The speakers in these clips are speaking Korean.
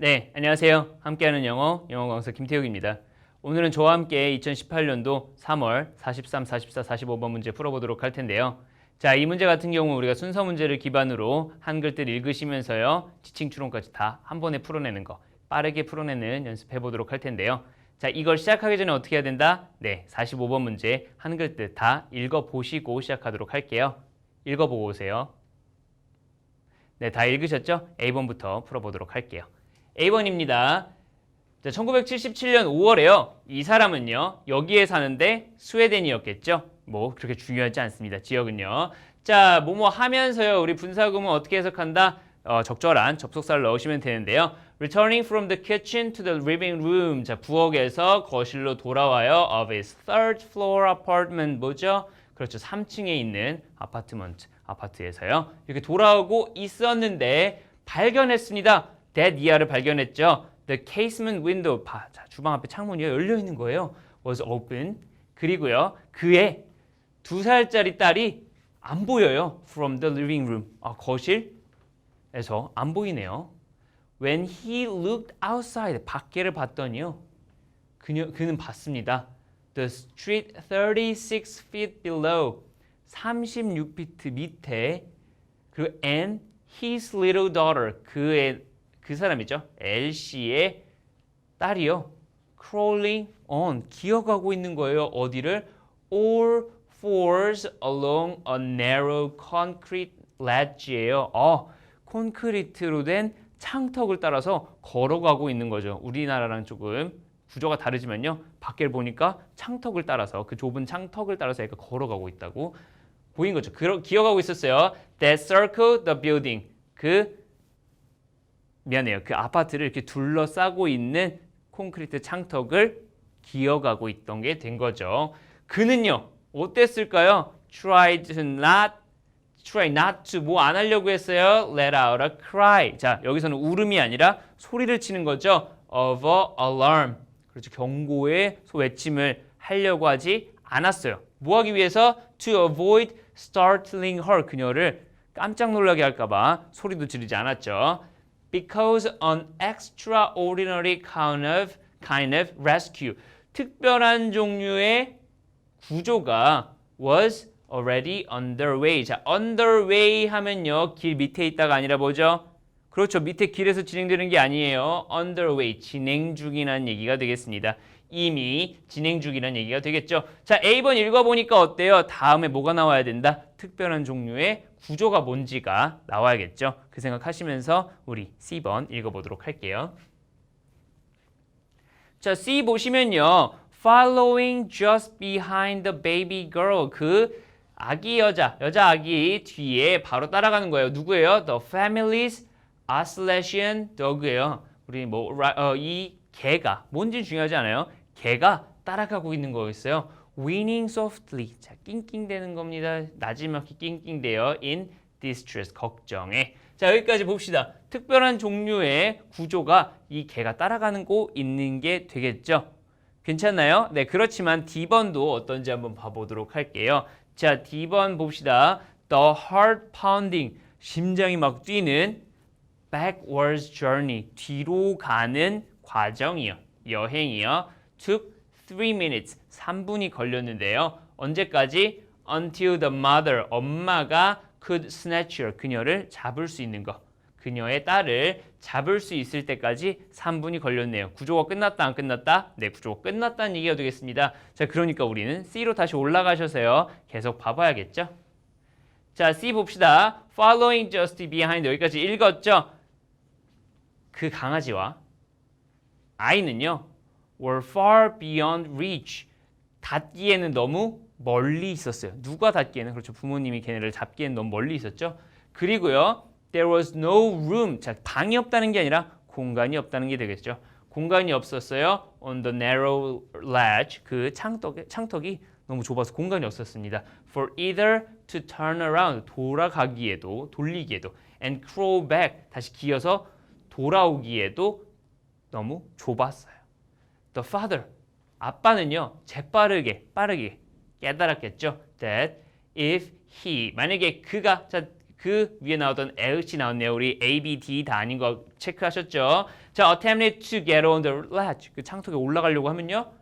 네, 안녕하세요. 함께하는 영어, 영어 강사 김태욱입니다. 오늘은 저와 함께 2018년도 3월 43, 44, 45번 문제 풀어보도록 할 텐데요. 자, 이 문제 같은 경우 우리가 순서 문제를 기반으로 한글들 읽으시면서요. 지칭 추론까지 다 한 번에 풀어내는 거 빠르게 풀어내는 연습해 보도록 할 텐데요. 자, 이걸 시작하기 전에 어떻게 해야 된다? 네, 45번 문제 한글 뜻 다 읽어보시고 시작하도록 할게요. 읽어보고 오세요. 네, 다 읽으셨죠? A번부터 풀어보도록 할게요. A번입니다. 자, 1977년 5월에요. 이 사람은요, 여기에 사는데 스웨덴이었겠죠? 뭐, 그렇게 중요하지 않습니다. 지역은요. 자, 뭐뭐 하면서요, 우리 분사구문 어떻게 해석한다? 어, 적절한 접속사를 넣으시면 되는데요. Returning from the kitchen to the living room. 자, 부엌에서 거실로 돌아와요. Of his third floor apartment. 뭐죠? 그렇죠. 3층에 있는 아파트먼트, 아파트에서요. 이렇게 돌아오고 있었는데 발견했습니다. That 이하를 발견했죠. The casement window, 봐, 자, 주방 앞에 창문이 열려 있는 거예요. was open. 그리고요, 그의 두 살짜리 딸이 안 보여요. From the living room, 아, 거실에서 안 보이네요. When he looked outside, 밖에를 봤더니요, 그녀, 그는 봤습니다. The street 36 feet below, 36피트 밑에 그리고 and his little daughter, 그의 그 사람이죠. 엘씨의 딸이요. crawling on 기어가고 있는 거예요. 어디를 all fours along a narrow concrete ledge예요. 어, 콘크리트로 된 창턱을 따라서 걸어가고 있는 거죠. 우리나라랑 조금 구조가 다르지만요. 밖을 보니까 창턱을 따라서 그 좁은 창턱을 따라서 애가 걸어가고 있다고 보인 거죠. 그, 기어가고 있었어요. That circle the building. 그 미안해요. 그 아파트를 이렇게 둘러싸고 있는 콘크리트 창턱을 기어가고 있던 게 된 거죠. 그는요. 어땠을까요? Tried to not try not to 뭐 안 하려고 했어요. Let out a cry. 자, 여기서는 울음이 아니라 소리를 치는 거죠. Of a alarm. 그렇죠. 경고의 외침을 하려고 하지 않았어요. 뭐 하기 위해서? To avoid startling her. 그녀를 깜짝 놀라게 할까 봐 소리도 지르지 않았죠. Because an extraordinary kind of, kind of rescue. 특별한 종류의 구조가 was already underway. 자, underway 하면요. 길 밑에 있다가 아니라 뭐죠? 그렇죠. 밑에 길에서 진행되는 게 아니에요. underway. 진행 중이라는 얘기가 되겠습니다. 이미 진행 중이라는 얘기가 되겠죠. 자, A번 읽어보니까 어때요? 다음에 뭐가 나와야 된다? 특별한 종류의 구조가 뭔지가 나와야겠죠. 그 생각하시면서 우리 C번 읽어보도록 할게요. 자, C 보시면요. Following just behind the baby girl. 그 아기 여자, 여자 아기 뒤에 바로 따라가는 거예요. 누구예요? The family's Australian dog예요. 우리 뭐, 어, 이 개가, 뭔지 중요하지 않아요? 개가 따라가고 있는 거였어요. Winning softly. 자, 낑낑대는 겁니다. 나지막히 낑낑대요. In distress. 걱정에. 자, 여기까지 봅시다. 특별한 종류의 구조가 이 개가 따라가는 곳 있는 게 되겠죠. 괜찮나요? 네, 그렇지만 D번도 어떤지 한번 봐보도록 할게요. 자, D번 봅시다. The heart pounding. 심장이 막 뛰는 backwards journey. 뒤로 가는 과정이요. 여행이요. Took 3 minutes. 3분이 걸렸는데요. 언제까지? until the mother. 엄마가 could snatch her. 그녀를 잡을 수 있는 거. 그녀의 딸을 잡을 수 있을 때까지 3분이 걸렸네요. 구조가 끝났다 안 끝났다? 네, 구조가 끝났다는 얘기가 되겠습니다. 자, 그러니까 우리는 C로 다시 올라가셔서요. 계속 봐봐야겠죠? 자, C 봅시다. Following just behind 여기까지 읽었죠? 그 강아지와 아이는요. Were far beyond reach. 닿기에는 너무 멀리 있었어요. 누가 닿기에는 그렇죠. 부모님이 걔네를 잡기에는 너무 멀리 있었죠. 그리고요. There was no room. 자, 방이 없다는 게 아니라 공간이 없다는 게 되겠죠. 공간이 없었어요. On the narrow ledge. 그 창턱, 창턱이 너무 좁아서 공간이 없었습니다. For either to turn around. 돌아가기에도, 돌리기에도. And crawl back. 다시 기어서 돌아오기에도 너무 좁았어요. The father. 아빠는요. 재빠르게, 빠르게 깨달았겠죠. That if he. 만약에 그가, 자, 그 위에 나오던 에으치 나왔네요. 우리 A, B, D 다 아닌 거 체크하셨죠? 자, attempted to get on the ledge. 그 창석에 올라가려고 하면요.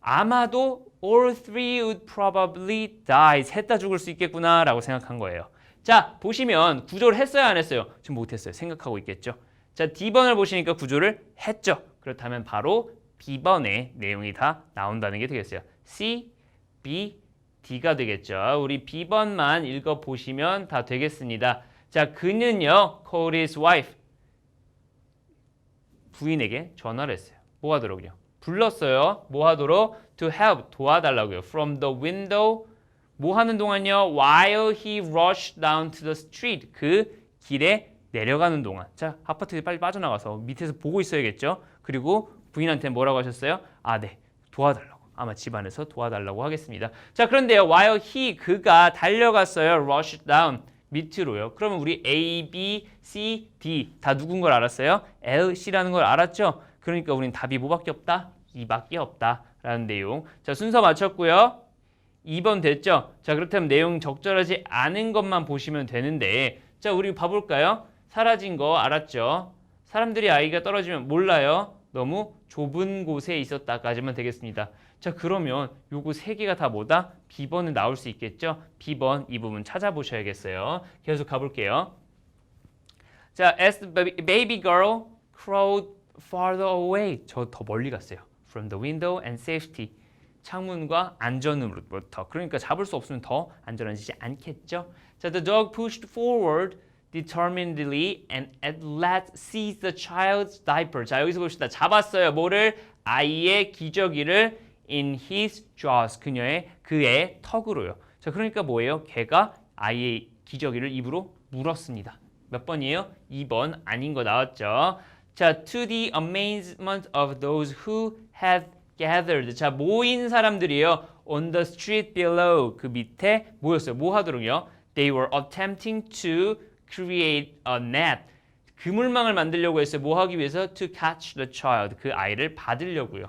아마도 all three would probably die. 셋 다 죽을 수 있겠구나라고 생각한 거예요. 자, 보시면 구조를 했어요, 안 했어요? 지금 못 했어요. 생각하고 있겠죠. 자, D번을 보시니까 구조를 했죠. 그렇다면 바로 B번의 내용이 다 나온다는 게 되겠어요. C, B, D가 되겠죠. 우리 B번만 읽어 보시면 다 되겠습니다. 자, 그는요, called his wife. 부인에게 전화를 했어요. 뭐 하도록요? 불렀어요. 뭐 하도록? To help, 도와달라고요. From the window. 뭐 하는 동안요? While he rushed down to the street. 그 길에 내려가는 동안. 자, 아파트에 빨리 빠져나가서 밑에서 보고 있어야겠죠? 그리고 부인한테 뭐라고 하셨어요? 아, 네. 도와달라고. 아마 집안에서 도와달라고 하겠습니다. 자, 그런데요. while he 그가 달려갔어요. rush down 밑으로요. 그러면 우리 A, B, C, D 다 누군 걸 알았어요? L, C라는 걸 알았죠? 그러니까 우린 답이 뭐밖에 없다? 2밖에 없다 라는 내용. 자, 순서 맞췄고요. 2번 됐죠? 자, 그렇다면 내용 적절하지 않은 것만 보시면 되는데 자, 우리 봐볼까요? 사라진 거 알았죠? 사람들이 아이가 떨어지면 몰라요. 너무 좁은 곳에 있었다까지만 되겠습니다. 자, 그러면 요거 세 개가 다 뭐다? B번은 나올 수 있겠죠? B번 이 부분 찾아보셔야겠어요. 계속 가볼게요. 자, as the baby- girl crawled farther away. 저 더 멀리 갔어요. From the window and safety. 창문과 안전으로부터. 그러니까 잡을 수 없으면 더 안전하지 않겠죠? 자, the dog pushed forward determinedly and at last seized the child's diaper. 자, 여기서 봅시다. 잡았어요. 뭐를? 아이의 기저귀를 in his jaws. 그녀의 그의 턱으로요. 자, 그러니까 뭐예요? 걔가 아이의 기저귀를 입으로 물었습니다. 몇 번이에요? 2번 아닌 거 나왔죠. 자, to the amazement of those who had gathered. 자, 모인 사람들이요. on the street below. 그 밑에 모였어요. 뭐 하도록요? They were attempting to create a net. 그물망을 만들려고 했어요. 뭐 하기 위해서? To catch the child. 그 아이를 받으려고요.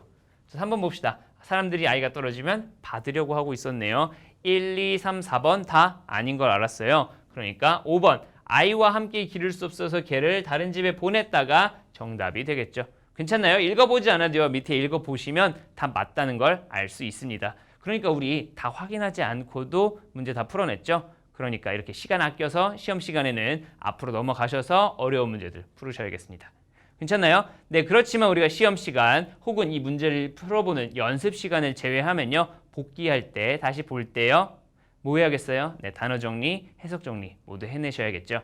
자, 3번 봅시다. 사람들이 아이가 떨어지면 받으려고 하고 있었네요. 1, 2, 3, 4번 다 아닌 걸 알았어요. 그러니까 5번 아이와 함께 기를 수 없어서 걔를 다른 집에 보냈다가 정답이 되겠죠. 괜찮나요? 읽어보지 않아도요. 밑에 읽어보시면 다 맞다는 걸 알 수 있습니다. 그러니까 우리 다 확인하지 않고도 문제 다 풀어냈죠. 그러니까 이렇게 시간 아껴서 시험 시간에는 앞으로 넘어가셔서 어려운 문제들 풀으셔야겠습니다. 괜찮나요? 네, 그렇지만 우리가 시험 시간 혹은 이 문제를 풀어보는 연습 시간을 제외하면요. 복귀할 때, 다시 볼 때요. 뭐 해야겠어요? 네, 단어 정리, 해석 정리 모두 해내셔야겠죠.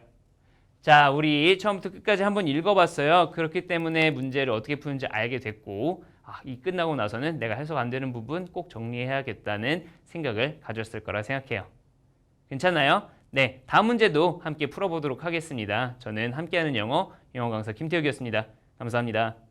자, 우리 처음부터 끝까지 한번 읽어봤어요. 그렇기 때문에 문제를 어떻게 푸는지 알게 됐고, 아, 이 끝나고 나서는 내가 해석 안 되는 부분 꼭 정리해야겠다는 생각을 가졌을 거라 생각해요. 괜찮나요? 네, 다음 문제도 함께 풀어보도록 하겠습니다. 저는 함께하는 영어, 영어 강사 김태욱이었습니다. 감사합니다.